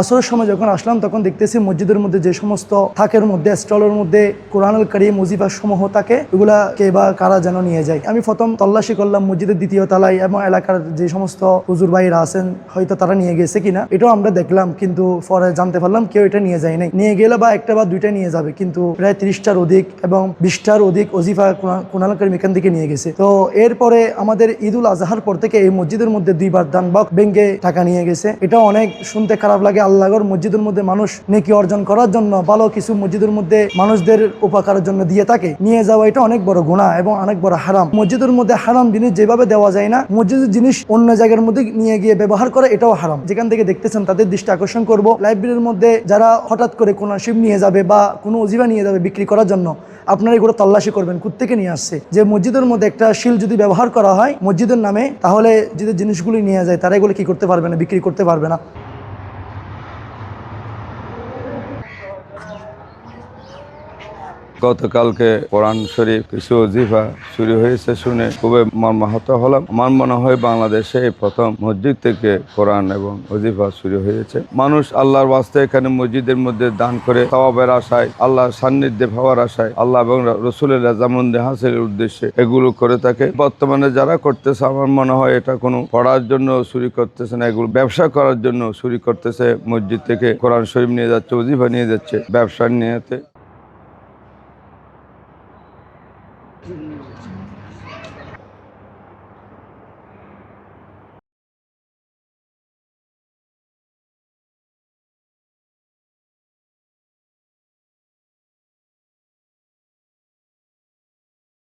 আসরের সময় যখন আসলাম, তখন দেখতেছি মসজিদের মধ্যে যে সমস্ত থাকের মধ্যে, স্টলের মধ্যে কোরআনুল কারিম মুজিবা সমূহ থাকে এগুলা কে বা কারা যেন নিয়ে যায়। আমি প্রথম তল্লাশি করলাম মসজিদের দ্বিতীয় তলায় এবং এলাকার যে সমস্ত হুজুর ভাইরা আছেন, হয়তো তারা নিয়ে গেছে কিনা, এটাও আমরা দেখলাম। কিন্তু পরে জানতে পারলাম কেউ এটা নিয়ে যায় নাই। নিয়ে গেলে বা একটা বা দুইটা নিয়ে যাবে, কিন্তু প্রায় ত্রিশটার অধিক এবং বিশটার অধিক অজিফা কোরআন কারিম এখান থেকে নিয়ে গেছে। তো এরপরে আমাদের ঈদুল আজহার পর থেকে এই মসজিদের মধ্যে দুইবার দান বা ব্যাংকে টাকা নিয়ে গেছে। এটা অনেক শুনতে খারাপ লাগে আল্লাহর মসজিদের মধ্যে মানুষ নেকি অর্জন করার জন্য ভালো কিছু মসজিদের মধ্যে মানুষদের উপকারের জন্য দিয়ে থাকে, নিয়ে যাওয়া এটা অনেক বড় গুণা এবং অনেক বড় হারাম। মসজিদের মধ্যে হারাম জিনিস যেভাবে দেওয়া যায় না, মসজিদের জিনিস অন্য জায়গার মধ্যে নিয়ে গিয়ে ব্যবহার করা এটাও হারাম। যেখান থেকে দেখতেছেন তাদের দৃষ্টি আকর্ষণ করব। লাইব্রেরির মধ্যে যারা হঠাৎ করে কোনো শিব নিয়ে যাবে বা কোনো অজিবা নিয়ে যাবে বিক্রি করার জন্য, আপনারা এগুলো তল্লাশি করবেন কোথেকে নিয়ে আসছে। যে মসজিদের মধ্যে একটা শিল যদি ব্যবহার করা হয় মসজিদের নামে, তাহলে যদি জিনিসগুলি নিয়ে যায়, তারা এগুলো কি করতে পারবে না, বিক্রি করতে পারবে না। গতকালকে কোরআন শরীফ কিছু অজিফা চুরি হয়েছে শুনে খুবই মর্মাহত হলাম। আমার মনে হয় বাংলাদেশে প্রথম মসজিদ থেকে কোরআন এবং অজিফা শুরু হয়েছে। মানুষ আল্লাহর বাস্তে এখানে মসজিদের মধ্যে দান করে সওয়াবের আশায়, আল্লাহর সান্নিধ্যে পাওয়ার আশায়, আল্লাহ এবং রসুলের রাজামন্দি হাসিলের উদ্দেশ্যে এগুলো করে থাকে। বর্তমানে যারা করতেছে, আমার মনে হয় এটা কোনো পড়ার জন্য চুরি করতেছে না, এগুলো ব্যবসা করার জন্য চুরি করতেছে। মসজিদ থেকে কোরআন শরীফ নিয়ে যাচ্ছে, অজিফা নিয়ে যাচ্ছে ব্যবসার নিয়েতে 嗯。